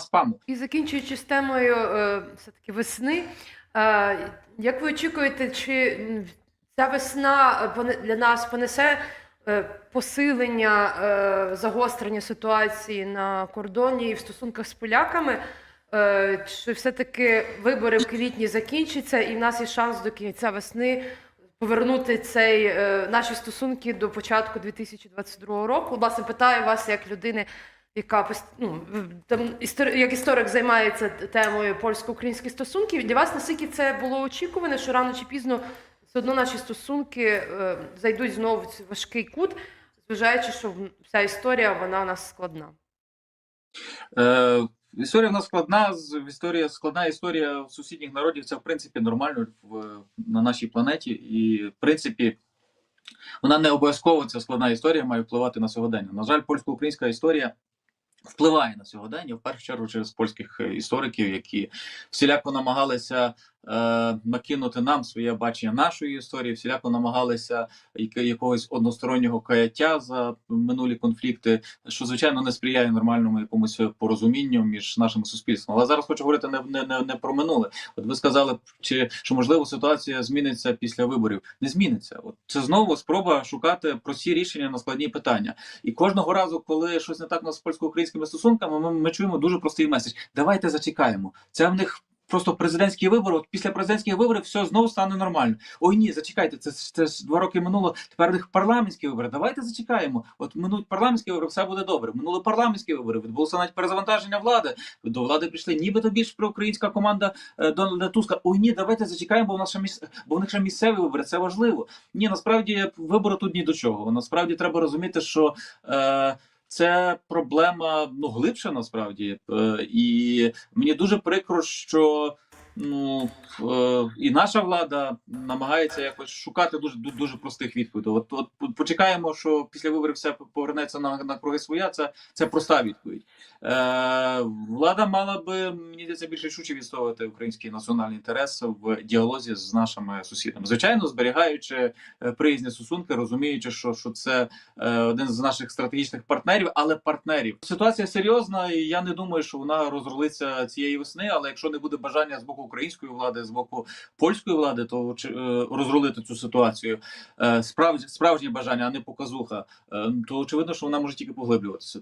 спаму. І закінчуючи з темою е, все-таки весни, е, як ви очікуєте, чи ця весна для нас понесе е, посилення загострення ситуації на кордоні і в стосунках з поляками? Чи все-таки вибори в квітні закінчаться, і в нас є шанс до кінця весни повернути цей, наші стосунки до початку 2022 року? Власне, питаю вас як людини, яка ну, там як історик займається темою польсько-українських стосунків. Для вас наскільки це було очікуване, що рано чи пізно все одно наші стосунки е, зайдуть знову в важкий кут, зважаючи, що вся історія вона у нас складна. Е, історія в нас складна. Історія складна історія сусідніх народів. Це в принципі нормально в, на нашій планеті, і в принципі. Вона не обов'язково ця складна історія має впливати на сьогодення. На жаль, польсько-українська історія впливає на сьогодення в першу чергу через польських е, істориків, які всіляко намагалися накинути нам своє бачення нашої історії, всіляко намагалися якогось одностороннього каяття за минулі конфлікти, що звичайно не сприяє нормальному якомусь порозумінню між нашим суспільством. Але зараз хочу говорити не, не, не, не про минуле. От ви сказали, чи що можливо ситуація зміниться після виборів? Не зміниться. От це знову спроба шукати прості рішення на складні питання. І кожного разу, коли щось не так у нас з польсько-українськими стосунками, ми, ми чуємо дуже простий меседж. Давайте зачекаємо. Це в них. Просто президентські вибори, от після президентських виборів все знову стане нормально. Ой, ні, зачекайте, це, це ж два роки минуло. Тепер в них парламентські вибори. Давайте зачекаємо. От минуть парламентські вибори, все буде добре. Минули парламентські вибори, відбулося навіть перезавантаження влади. До влади прийшли нібито більш проукраїнська команда е, Дональда Туска. Ой, ні, давайте зачекаємо, бо в нас ще міс... бо в них ще місцеві вибори. Це важливо. Ні, насправді вибори тут ні до чого. Насправді треба розуміти, що. Е... Це проблема ну глибша насправді, Е, і мені дуже прикро, що ну е, і наша влада намагається якось шукати дуже дуже простих відповідей. От, от почекаємо, що після виборів все повернеться на, на круги своя. Це, це проста відповідь. Е, влада мала би мені здається більш рішуче відстоювати український національний інтерес в діалозі з нашими сусідами. Звичайно, зберігаючи е, приязні стосунки, розуміючи, що, що це е, один з наших стратегічних партнерів, але партнерів. Ситуація серйозна, і я не думаю, що вона розрулиться цієї весни. Але якщо не буде бажання з боку української влади, з боку польської влади, то чи- е, розрулити цю ситуацію е, справді справжнє бажання, а не показуха, е, то очевидно, що вона може тільки поглиблюватися.